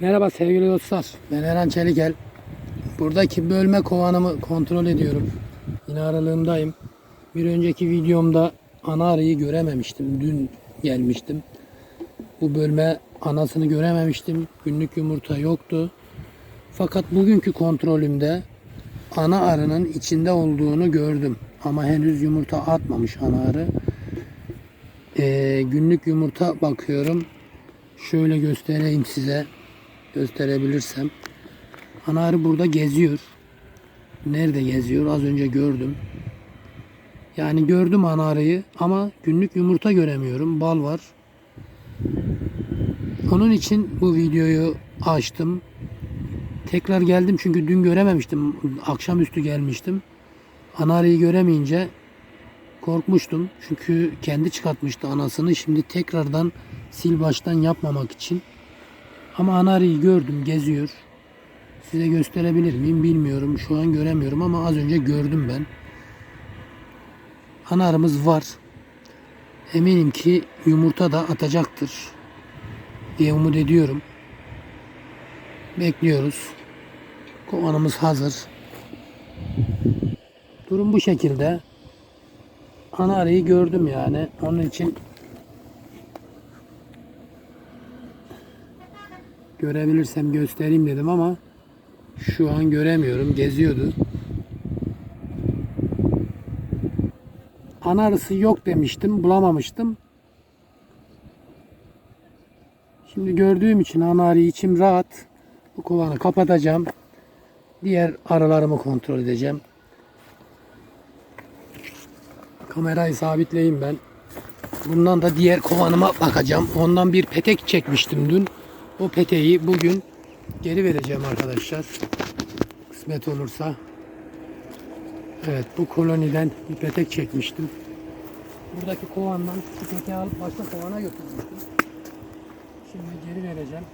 Merhaba sevgili dostlar. Ben Eren Çelikel. Buradaki bölme kovanımı kontrol ediyorum. Yine aralığındayım. Bir önceki videomda ana arıyı görememiştim. Dün gelmiştim. Bu bölme anasını görememiştim. Günlük yumurta yoktu. Fakat bugünkü kontrolümde ana arının içinde olduğunu gördüm. Ama henüz yumurta atmamış ana arı. Ee, günlük yumurta bakıyorum. Şöyle göstereyim size. Gösterebilirsem. Ana arı burada geziyor. Nerede geziyor? Az önce gördüm. Yani gördüm ana arıyı ama günlük yumurta göremiyorum. Bal var. Onun için bu videoyu açtım. Tekrar geldim çünkü dün görememiştim. Akşamüstü gelmiştim. Ana arıyı göremeyince korkmuştum. Çünkü kendi çıkartmıştı anasını. Şimdi tekrardan sil baştan yapmamak için. Ama ana arıyı gördüm geziyor. Size gösterebilir miyim bilmiyorum. Şu an göremiyorum ama az önce gördüm ben. Ana arımız var. Eminim ki yumurta da atacaktır diye umut ediyorum. Bekliyoruz. Kovanımız hazır. Durum bu şekilde. Ana arıyı gördüm yani. Onun için görebilirsem göstereyim dedim ama şu an göremiyorum. Geziyordu. Ana arısı yok demiştim. Bulamamıştım. Şimdi gördüğüm için ana arıyı içim rahat. Bu kovanı kapatacağım. Diğer arılarımı kontrol edeceğim. Kamerayı sabitleyeyim ben. Bundan da diğer kovanıma bakacağım. Ondan bir petek çekmiştim dün. O peteği bugün geri vereceğim arkadaşlar. Kısmet olursa. Evet bu koloniden bir petek çekmiştim. Buradaki kovandan şu peteği alıp başka kovana götürmüştüm. Şimdi geri vereceğim.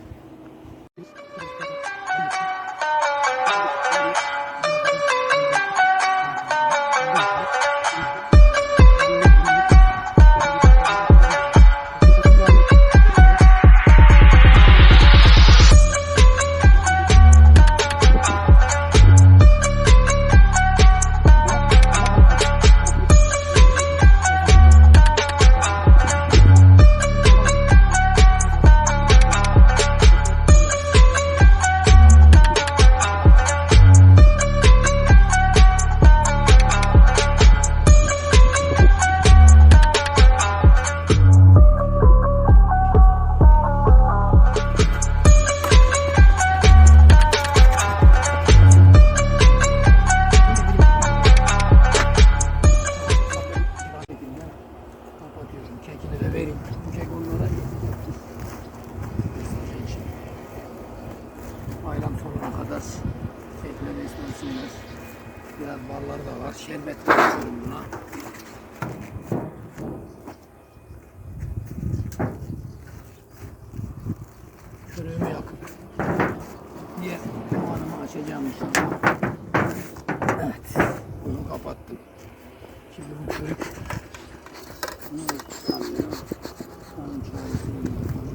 Kadar kekle beslensinler. Biraz balları da var. Şerbet koyuyorum buna. Körüğümü yakıp diğer kovanımı açacağım inşallah. Evet. Bunu kapattım. Şimdi bu körük bunu tutamıyor. Onun çaresini yapalım.